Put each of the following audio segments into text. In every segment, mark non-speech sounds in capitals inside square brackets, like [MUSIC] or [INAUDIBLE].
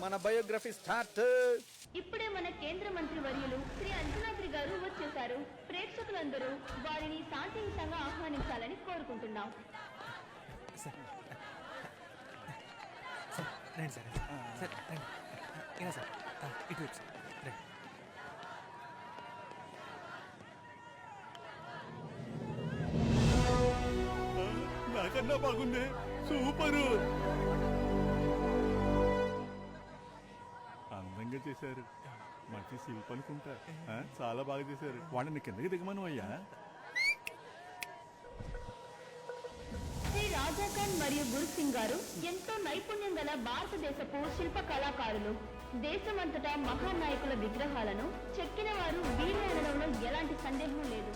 మన biography start. ఇప్పుడే మన కేంద్ర మంత్రి వర్యులు శ్రీ అంజనాద్రి గారు వచ్చేశారు. ప్రేక్షకులందరూ వారిని శాంతియుతంగా ఆహ్వానించాలని కోరుకుంటున్నాం. రండి సార్ సార్ రండి. ఇలా సార్ ఆ, ఇటు వైపు సార్ రండి. నాకన్నా బాగుంది. సూపరు. చేశారు. మంచి శిల్పి అనుకుంటా ఆ, చాలా బాగా చేశారు. వాడిని కిందకి దిగమను అయ్యా. శ్రీ రాజాఖాన్ మరియు గురుసింగ్ గారు ఎంతో నైపుణ్యం గల భారతదేశపు శిల్ప కళాకారులు దేశమంతటా మహానాయకుల విగ్రహాలను చెక్కిన వారు వీరు అనడంలో ఎలాంటి సందేహం లేదు.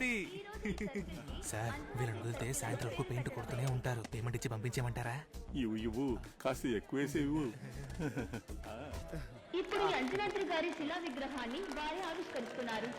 హ్యాపీ సార్ వీళ్ళని వదిలితే సాయంత్రం వరకు పెయింట్ కొడుతూనే ఉంటారు. పేమెంట్ ఇచ్చి పంపించేయమంటారా? ఇవ్వు ఇవ్వు. కాస్త ఎక్కువేసి ఇవ్వు. ఇప్పుడు ఈ అంజనాద్రి గారి శిలా విగ్రహాన్ని వారే ఆవిష్కరిస్తున్నారు.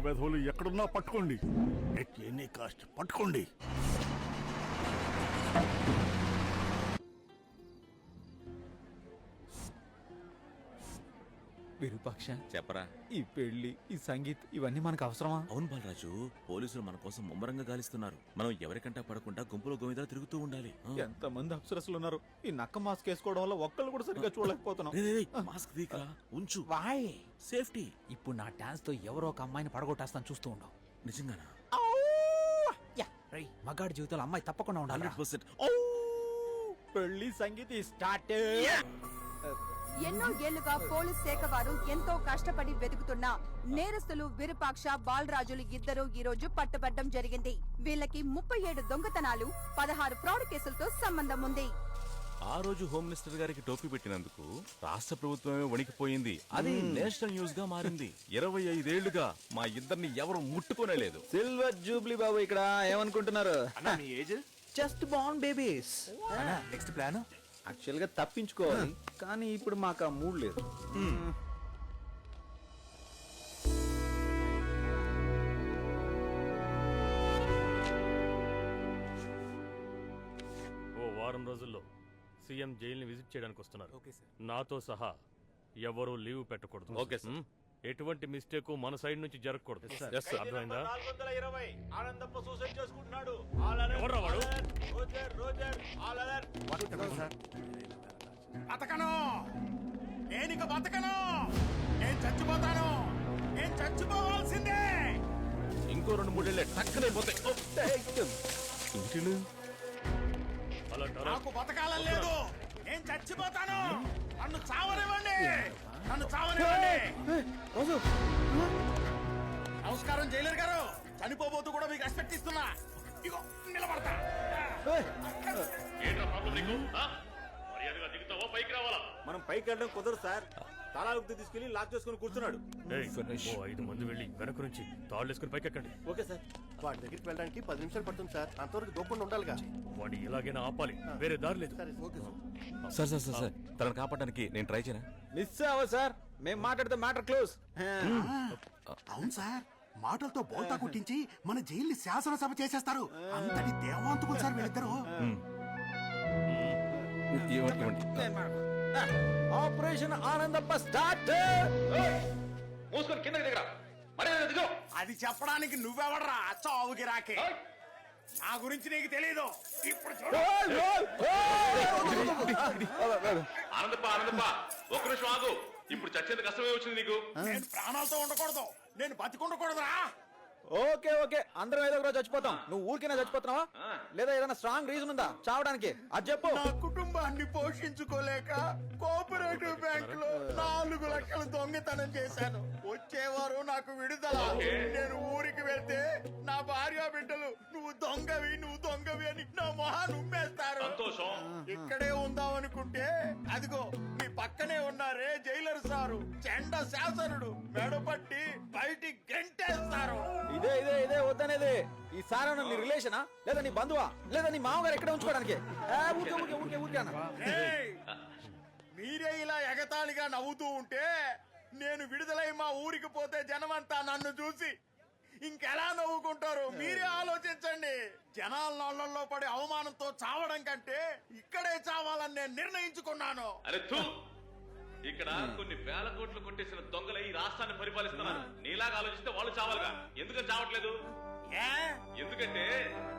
దొంగ వెధవులు ఎక్కడున్నా పట్టుకోండి. ఎట్ ఎనీ కాస్ట్ పట్టుకోండి. విరూపాక్ష చెప్పరా. ఈ పెళ్ళి ఈ సంగీత్ ఇవన్నీ మనకు అవసరమా? అవును బాలరాజు పోలీసులు మన కోసం ముమ్మరంగా గాలిస్తున్నారు. మనం ఎవరికంటా పడకుండా గుంపులో గోవిందా తిరుగుతూ ఉండాలి. ఎంత మంది అప్సరసలు ఉన్నారు ఈ నక్క మాస్క్ వేసుకోవడం వల్ల ఒక్కళ్ళు కూడా సరిగ్గా చూడలేకపోతున్నాం. మాస్క్ ఉంచు. వాయ్. సేఫ్టీ. ఇప్పుడు నా డాన్స్తో ఎవరో ఒక అమ్మాయిని పడగొట్టేస్తాను చూస్తూ ఉండవు. నిజంగానా? రై మగాడి జీవితంలో అమ్మాయి తప్పకుండా ఉండాలి. Hundred percent. పెళ్ళి సంగీత్ స్టార్ట్. ఎన్నో ఏళ్ళుగా పోలీస్ శాఖ వారు ఎంతో కష్టపడి వెతుకుతున్న నేరస్తులు విరూపాక్ష బాలరాజులు ఇద్దరు ఈ రోజు పట్టుబడ్డం జరిగింది. వీళ్ళకి ముప్పై ఏడు దొంగతనాలు పదహారు ఫ్రాడ్ కేసులతో సంబంధం ఉంది. ఆ రోజు హోమ్ మినిస్టర్ గారికి టోపీ పెట్టినందుకు రాష్ట్ర ప్రభుత్వమే వణికిపోయింది. అది నేషనల్ న్యూస్గా మారింది. ఇరవై ఐదేళ్ళుగా మా ఇద్దరిని ఎవరు ముట్టుకోనే లేదు సిల్వర్ జూబ్లీ బాబు ఇక్కడ ఏమనుకుంటున్నారు? Just born babies next plan యాక్చువల్గా తప్పించుకోవాలి కానీ ఇప్పుడు మాకు ఆ మూడ్ లేదు. ఓ వారం రోజుల్లో సీఎం జైల్ని విజిట్ చేయడానికి వస్తున్నారు ఓకే సార్. నాతో సహా ఎవరూ లీవ్ పెట్టకూడదు. Okay sir. ఎటువంటి మిస్టేక్ మన సైడ్ నుంచి జరగకూడదు. అర్థమైందా? ఎవర్రా వాడు? బతకను! నేను ఇక బతకను! నేను చచ్చిపోతాను! నేను చచ్చిపోవాల్సిందే! ఇంకో రెండు మూడేళ్ళే టక్కనైపోతాయి? అలాంటారా నాకు బతకాలని లేదు. నేను చచ్చిపోతాను. నన్ను చావనివ్వండి. నన్ను చావనివ్వండి. నమస్కారం జైలర్ గారు. చనిపోబోతూ కూడా మీకు రెస్పెక్ట్ ఇస్తున్నా. ఇగో నిలబడతా. ఏంట్రా ప్రాబ్లం నీకు? ఆ? మర్యాదగా దిగుతావా? పైకి రావాలా? మనం పైకి వెళ్ళడం కుదరదు సార్. తాళాలు తీసుకెళ్ళి లాక్ చేసుకుని కూర్చున్నాడు. ఏయ్, ఓ ఐదు మంది వెళ్ళి వెనక నుంచి తాళ్ళు వేసుకుని పైకి ఎక్కండి ఓకే సార్. వాడి దగ్గరికి వెళ్ళడానికి పది నిమిషాలు పడుతుంది సార్. అంతవరకు దూకుండా ఉండాలిగా. వాడిని ఎలాగైనా ఆపాలి. వేరే దారి లేదు. Okay sir. Sir sir sir sir. తనను కాపాడడానికి నేను ట్రై చేయనా? మిస్ అవ్వ సార్ మేము మాట్లాడితే మ్యాటర్ క్లోజ్ అవును సార్ మాటలతో బోల్తా కుట్టించి మన జైల్ని శాసనసభ చేసేస్తారు. అంతటి దేవాంతకులు సార్ వీళ్ళిద్దరు. Operation Anandappa start. అది చెప్పడానికి నువ్వెవడరా? చావుకి రాకే. నా గురించి నీకు తెలీదు. ఇప్పుడు చూడు. ఆనందప్ప ఆనందప్ప ఒక్క నిమిషం ఆగు. ఇప్పుడు చచ్చేంత కష్టమే వచ్చింది నీకు. నేను ప్రాణాలతో ఉండకూడదు. నేను బతికుండకూడదురా. Okay okay. అందరం ఏదో ఒక రోజు చచ్చిపోతాం. నువ్వు ఊరికైనా చచ్చిపోతున్నావా? లేదా ఏదైనా స్ట్రాంగ్ రీజన్ ఉందా? చావడానికి. అది చెప్పు. నా కుటుంబాన్ని పోషించుకోలేక కోఆపరేటివ్ బ్యాంక్లో నాలుగు లక్షలు దొంగతనం చేశాను. వచ్చేవారు నాకు విడుదల. నేను ఊరికి వెళ్తే నా భార్య బిడ్డలు నువ్వు దొంగవి నువ్వు దొంగవి అని నా మొహాన్ని ఉమ్మేస్తారు. సంతోషం. ఇక్కడే ఉందాం అనుకుంటే అదిగో మీ పక్కనే ఉన్నారే జైలర్ సారు చెండ శాసనుడు మెడపట్టి బయటికి గెంటేస్తారు. ఇదే ఇదే ఇదే వద్దనేది. ఈ సారా నీ రిలేషనా లేదా నీ బంధువా? లేదా నీ మామగారు ఎక్కడ ఉంచుకోవడానికి? ఏ, ఊరికే ఊరికే ఊరికే ఊరికే అన్న. ఏయ్! మీరే ఇలా ఎగతాళిగా నవ్వుతూ ఉంటే నేను విడుదలై మా ఊరికి పోతే జనమంతా నన్ను చూసి ఇంకెలా నవ్వుకుంటారు? మీరే ఆలోచించండి. జనాల నోళ్ళలో పడి అవమానంతో చావడం కంటే ఇక్కడే చావాలని నేను నిర్ణయించుకున్నాను. అరే తూ ఇక్కడ కొన్ని వేల కోట్లు కొట్టేసిన దొంగలే ఈ రాష్ట్రాన్ని పరిపాలిస్తున్నారు. నీలాగా ఆలోచిస్తే వాళ్ళు చావాలిగా. ఎందుకని చావట్లేదు? ఏ? ఎందుకంటే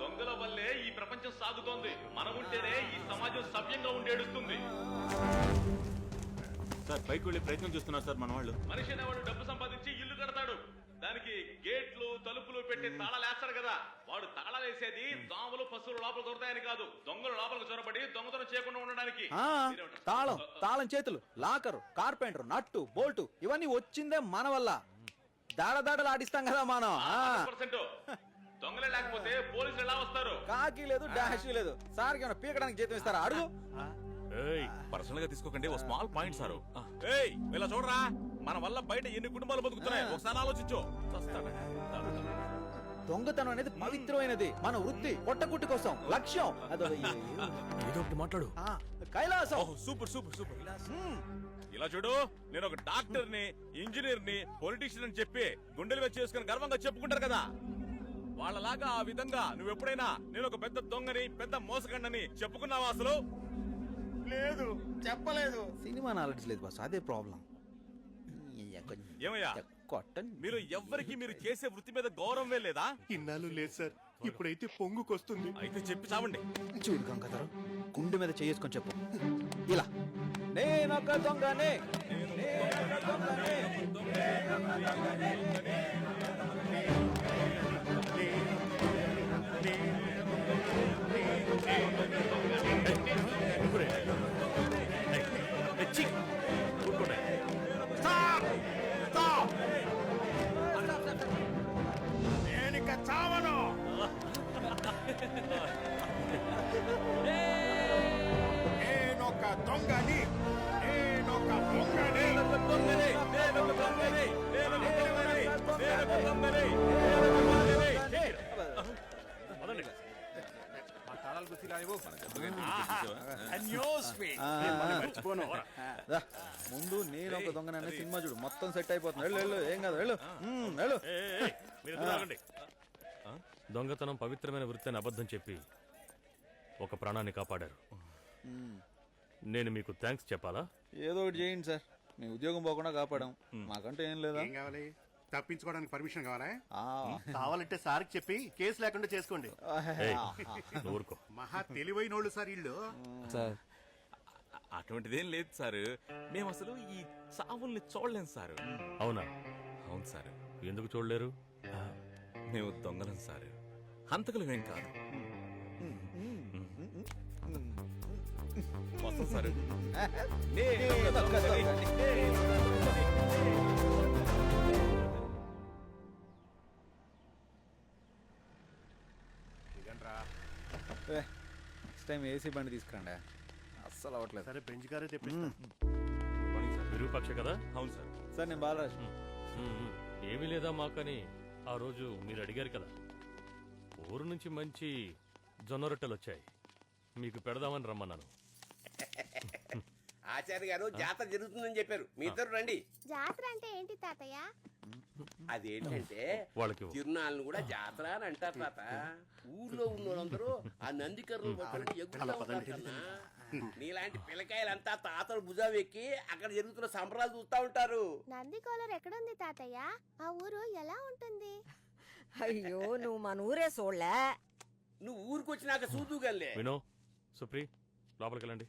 దొంగల వల్లే ఈ ప్రపంచం సాగుతోంది. మనం ఉంటేనే ఈ సమాజం సవ్యంగా ఉండేడుస్తుంది సార్ పైకి వెళ్ళే ప్రయత్నం చేస్తున్నారు సార్ మన వాళ్ళు మనిషి అనేవాడు డబ్బు సంపాదించి ఇల్లు కడతాడు దానికి గేట్లు తలుపులు పెట్టి తాళాలు వేస్తాడు కదా. వాడు తాళాలు వేసేది దోమలు పశువులు లోపల దొరుకుతాయని కాదు. దొంగలు లోపలికి చొరబడి దొంగతనం చేయకుండా ఉండడానికి. ఆ? తాళం తాళం చేతులు లాకరు కార్పెంటర్ నట్టు బోల్టు ఇవన్నీ వచ్చిందే మన వల్ల. దాడ దాడలు ఆడిస్తాం కదా మనం. ఆ, 100%. దొంగలే లేకపోతే పోలీసులు ఎలా వస్తారు? కాకి లేదు డాష్ లేదు. సార్కి ఏమైనా పీకడానికి జీతం ఇస్తారా? అడుగు. పర్సనల్గా తీసుకోకండి ఓ స్మాల్ పాయింట్ సారు. ఏయ్ ఇలా చూడరా మన వల్ల బయట ఎన్ని కుటుంబాలు బతుకుతున్నాయి ఒకసారి ఆలోచించు. చస్తాడా? దొంగతనం అనేది పవిత్రమైనది మన వృత్తి పొట్టకుట్టి కోసం లక్ష్యం. అదో ఏదో ఒకటి మాట్లాడు. ఆ, కైలాసం. Super super super. ఇలా చూడు నేను ఒక డాక్టర్ని ఇంజనీర్ని పొలిటీషియన్ అని చెప్పి గుండెలు మీద చేసుకుని గర్వంగా చెప్పుకుంటారు కదా. వాళ్ళలాగా ఆ విధంగా నువ్వు ఎప్పుడైనా నేను ఒక పెద్ద దొంగని పెద్ద మోసగండని చెప్పుకున్నావా అసలు? లేదు చెప్పలేదు. సినిమా నాలెడ్జ్ లేదు బాస్ అదే ప్రాబ్లం ఏమయ్యా? కొట్టండి. మీరు ఎవ్వరికి మీరు చేసే వృత్తి మీద గౌరవమే లేదా? ఇన్నాళ్ళు లేదు సార్ ఇప్పుడైతే పొంగుకొస్తుంది. అయితే చెప్పి చావండి. చూడు గంగాధరం గుండె మీద చేసుకొని చెప్పు. ఇలా. నేనొక దొంగనే. నేనొక దొంగనే. ఊరుకోరే. ఏయ్, ఏయ్, ఛీ! చావను నేనొక దొంగని నేనొక దొంగని నేనొక దొంగనే, రా, ముందు నేను ఒక దొంగననే సినిమా చూడు మొత్తం సెట్ అయిపోతుంది వెళ్ళు వెళ్ళు ఏం కాదు వెళ్ళు మ్మ్, వెళ్ళు. దొంగతనం పవిత్రమైన వృత్తి అని అబద్ధం చెప్పి ఒక ప్రాణాన్ని కాపాడారు నేను మీకు థ్యాంక్స్ చెప్పాలా ఏదో ఒకటి చేయండి సార్ మీ ఉద్యోగం పోకుండా కాపాడాం మాకంటే ఏం లేదా ఏం కావాలి తప్పించుకోవడానికి పర్మిషన్ కావాలా? ఆ, కావాలంటే సార్కి చెప్పి కేసు లేకుండా చేసుకోండి. ఊరుకో. మహా తెలివైనోళ్ళు సార్ ఇల్లు అటువంటిదేం లేదు సార్. మేము అసలు ఈ చావుల్ని చూడలేం సార్. అవునా? అవును సార్. ఎందుకు చూడలేరు? మేము దొంగలం సార్. హంతకులం ఏం కాదు. వస్తాం సార్. [LAUGHS] నెక్స్ట్ టైం ఏసీ బండి తీసుకురండి. అస్సలు అవ్వట్లేదు. సరే బెంచ్ గారే తెప్పిస్తా. విరూపాక్ష కదా? అవును సార్. సార్ నేను బాలరాజ్. ఏమీ లేదా మాకని ఆ రోజు మీరు అడిగారు కదా. ఊరు నుంచి మంచి జొన్న రొట్టెలు వచ్చాయి. మీకు పెడదామని రమ్మన్నాను. ఆచార్య గారు జాతర జరుగుతుందని చెప్పారు. మీ ఇద్దరు రండి. జాతర అంటే ఏంటి తాతయ్య? అదేంటంటే. తిరునాళ్ళను కూడా జాతర అని అంటారు తాత. ఊర్లో ఉన్న వాళ్ళందరూ ఆ కన్నా. నీలాంటి పిల్లకాయలంతా తాతలు భుజం ఎక్కి అక్కడ జరుగుతున్న సంబరాలు చూస్తా ఉంటారు. నంది కోలర్ ఎక్కడుంది తాతయ్య? ఆ ఊరు ఎలా ఉంటుంది? అయ్యో నువ్వు మన ఊరే చూడలే నువ్వు ఊరికి వచ్చినాక చూదుగలే వినో సుప్రి లోపలికి వెళ్ళండి